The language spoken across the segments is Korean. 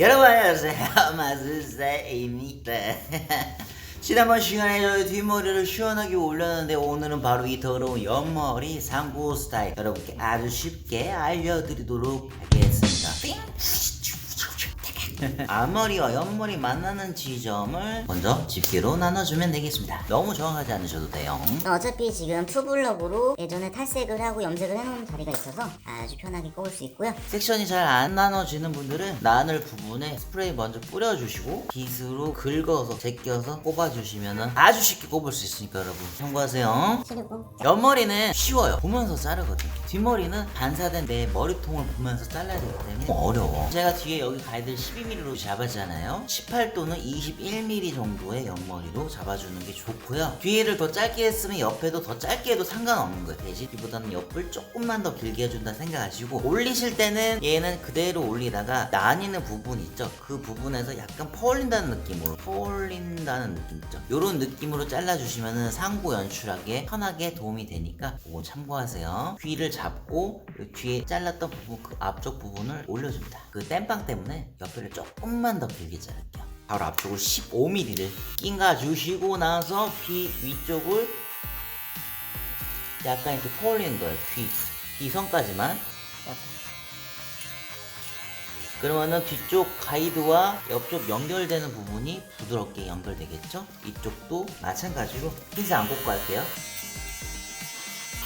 여러분 안녕하세요. 마술사입니다. 지난번 시간에 저희 뒷머리를 시원하게 올렸는데 오늘은 바로 이 더러운 옆머리 상고 스타일 여러분께 아주 쉽게 알려드리도록 하겠습니다 앞머리와 옆머리 만나는 지점을 먼저 집게로 나눠주면 되겠습니다. 너무 정확하지 않으셔도 돼요. 어차피 지금 투블럭으로 예전에 탈색을 하고 염색을 해놓은 자리가 있어서 아주 편하게 꼽을 수 있고요. 섹션이 잘 안 나눠지는 분들은 난을 부분에 스프레이 먼저 뿌려주시고 빗으로 긁어서 제껴서 꼽아주시면 아주 쉽게 꼽을 수 있으니까 여러분 참고하세요. 그리고 옆머리는 쉬워요. 보면서 자르거든요. 뒷머리는 반사된 내 머리통을 보면서 잘라야 되기 때문에 어, 어려워. 제가 뒤에 여기 가이드 12mm 10mm로 잡았잖아요. 18도는 21mm 정도의 옆머리로 잡아주는 게 좋고요. 뒤에를 더 짧게 했으면 옆에도 더 짧게 해도 상관없는 거예요. 돼지띠보다는 옆을 조금만 더 길게 해준다 생각하시고 올리실 때는 얘는 그대로 올리다가 나뉘는 부분 있죠. 그 부분에서 약간 퍼올린다는 느낌으로 퍼올린다는 느낌 있죠. 이런 느낌으로 잘라주시면 상고 연출하기에 편하게 도움이 되니까 그거 참고하세요. 귀를 잡고 뒤에 잘랐던 부분 그 앞쪽 부분을 올려줍니다. 그 땜빵 때문에 옆을 조금만 더 길게 자를게요 바로 앞쪽을 15mm를 낑가 주시고 나서 귀 위쪽을 약간 이렇게 퍼올리는 거예요 귀, 이 선까지만 그러면은 뒤쪽 가이드와 옆쪽 연결되는 부분이 부드럽게 연결되겠죠? 이쪽도 마찬가지로 핀스 안 꽂고 할게요.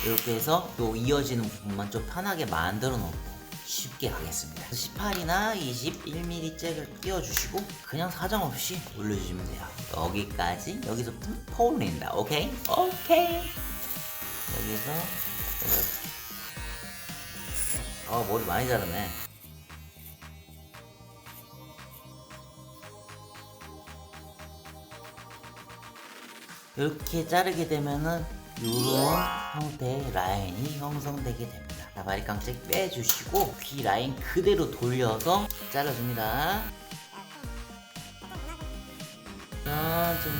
이렇게 해서 또 이어지는 부분만 좀 편하게 만들어 놓고 쉽게 가겠습니다. 18이나 21mm 잭을 끼워주시고 그냥 사정없이 올려주시면 돼요. 여기까지 여기서 퍼올린다. 오케이? 오케이. 여기서 아 머리 많이 자르네. 이렇게 자르게 되면은 이런 형태의 라인이 형성되게 됩니다. 자, 마리깡잭 빼주시고 귀 라인 그대로 돌려서 잘라줍니다. 자, 좀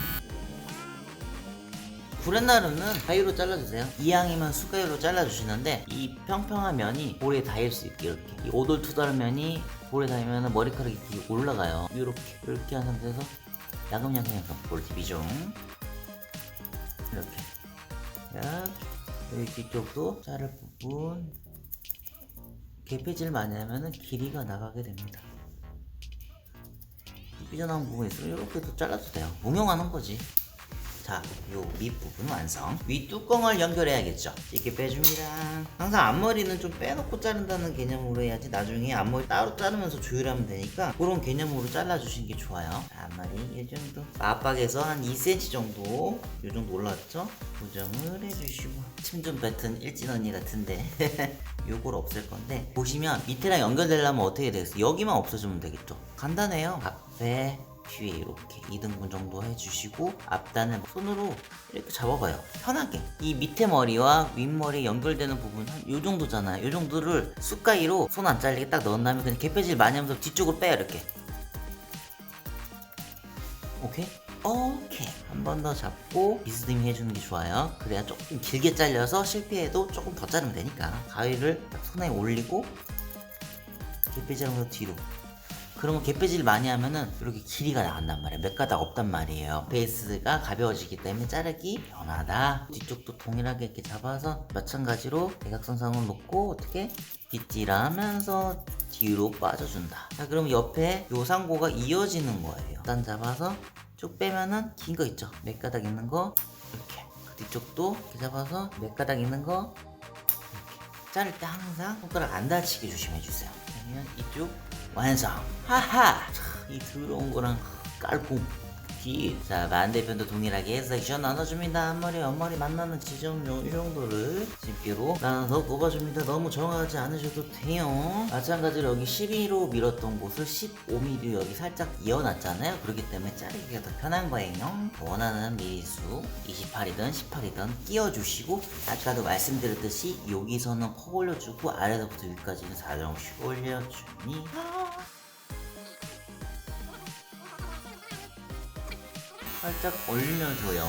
구렛나루는 가위로 잘라주세요. 이왕이면 숟가위로 잘라주시는데 이 평평한 면이 볼에 닿을 수 있게 이렇게 이 오돌투돌한 면이 볼에 닿으면 머리카락이 올라가요. 이렇게 이렇게 한 상태에서 야금야금 약간 볼 디비종 이렇게 여기 뒤쪽도 자를 부분 개폐질 많이 하면은 길이가 나가게 됩니다. 삐져나온 부분이 있으면 이렇게 도 잘라도 돼요. 무명하는 거지. 자, 요 밑부분 완성. 윗뚜껑을 연결해야겠죠. 이렇게 빼줍니다. 항상 앞머리는 좀 빼놓고 자른다는 개념으로 해야지 나중에 앞머리 따로 자르면서 조율하면 되니까 그런 개념으로 잘라주시는 게 좋아요. 자, 앞머리 이 정도. 앞박에서 한 2cm 정도, 요 정도 올라왔죠? 고정을 해주시고. 침 좀 뱉은 일진 언니 같은데. 요걸 없앨 건데 보시면 밑에랑 연결되려면 어떻게 되겠어요? 여기만 없어지면 되겠죠. 간단해요. 앞에 뒤에 이렇게 2등분 정도 해주시고 앞단을 손으로 이렇게 잡아봐요. 편하게. 이 밑에 머리와 윗머리 연결되는 부분 한요 정도잖아요. 요 정도를 숟가위로 손 안 잘리게 딱 넣은 다음에 그냥 개폐질 많이 하면서 뒤쪽으로 빼요 이렇게. 오케이? 오케이. 한 번 더 잡고 비스듬히 해주는 게 좋아요. 그래야 조금 길게 잘려서 실패해도 조금 더 자르면 되니까. 가위를 딱 손에 올리고 개폐질 하면서 뒤로 그러면 개폐질 많이 하면은 이렇게 길이가 나간단 말이에요. 몇 가닥 없단 말이에요. 베이스가 가벼워지기 때문에 자르기 편하다. 뒤쪽도 동일하게 이렇게 잡아서 마찬가지로 대각선상을 놓고 어떻게 빗질하면서 뒤로 빠져준다. 자, 그럼 옆에 요 상고가 이어지는 거예요. 일단 잡아서 쭉 빼면은 긴 거 있죠. 몇 가닥 있는 거 이렇게. 그 뒤쪽도 이렇게 잡아서 몇 가닥 있는 거 이렇게. 자를 때 항상 손가락 안 다치게 조심해 주세요. 그러면 이쪽 완성. 하하. 차, 이 더러운 거랑 깔끔. 뒤. 자 반대편도 동일하게 섹션 나눠줍니다. 앞머리 옆머리 만나는 지점 요- 이 정도를 집게로 나눠서 꼽아줍니다. 너무 정하지 않으셔도 돼요. 마찬가지로 여기 12로 밀었던 곳을 15mm 여기 살짝 이어놨잖아요. 그렇기 때문에 자르기가 더 편한 거예요. 원하는 미리수 28이든 18이든 끼워주시고 아까도 말씀드렸듯이 여기서는 퍼 올려주고 아래서부터 위까지는 사정없이 올려주니 살짝 올려줘요.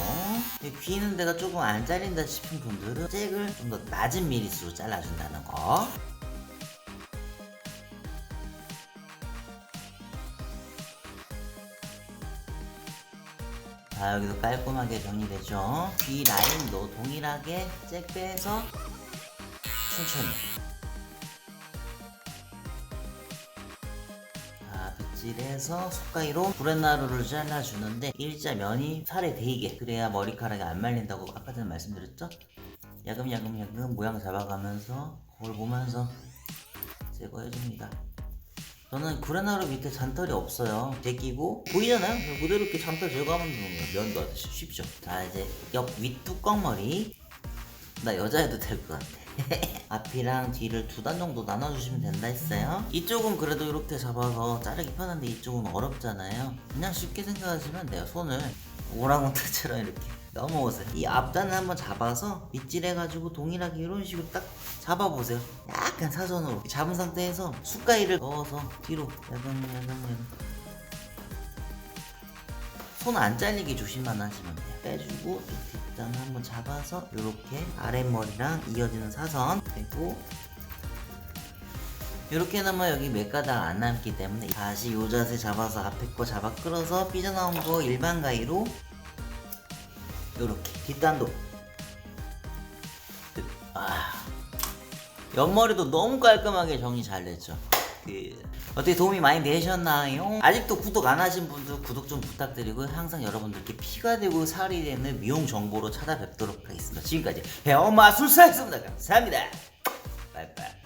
귀는 내가 조금 안 잘린다 싶은 분들은 잭을 좀 더 낮은 미리수로 잘라준다는 거. 자 여기도 깔끔하게 정리되죠. 귀 라인도 동일하게 잭 빼서 천천히 빗질해서 숟가위로 브렛나루를 잘라주는데 일자 면이 살에 데이게 그래야 머리카락이 안 말린다고 아까 전에 말씀드렸죠? 야금야금야금 모양 잡아가면서 거울 보면서 제거해줍니다 저는 구레나루 밑에 잔털이 없어요. 제끼고 보이잖아요? 그대로 이렇게 잔털 제거하면 되는 거예요. 면도 하듯이 쉽죠. 자 이제 옆 윗 뚜껑 머리 나 여자애도 될 것 같아. 앞이랑 뒤를 두 단 정도 나눠주시면 된다 했어요. 이쪽은 그래도 이렇게 잡아서 자르기 편한데 이쪽은 어렵잖아요. 그냥 쉽게 생각하시면 돼요. 손을 오랑우탄처럼 이렇게 넘어오세요. 이 앞단을 한번 잡아서 밑질해가지고 동일하게 이런 식으로 딱 잡아보세요. 약간 사선으로 잡은 상태에서 숟가위를 넣어서 뒤로 야금야금야금 손 안 잘리게 조심만 하시면 돼요. 빼주고 또 뒷단을 한번 잡아서 이렇게 아랫머리랑 이어지는 사선 그리고 이렇게 하면 여기 몇 가닥 안 남기 때문에 다시 요 자세 잡아서 앞에 거 잡아 끌어서 삐져나온 거 일반 가위로 요렇게 뒷단도. 아 옆머리도 너무 깔끔하게 정리 잘 됐죠 그 어떻게 도움이 많이 되셨나요? 아직도 구독 안 하신 분들 구독 좀 부탁드리고 항상 여러분들께 피가 되고 살이 되는 미용 정보로 찾아뵙도록 하겠습니다. 지금까지 배엄마 술사였습니다. 감사합니다. 바이바이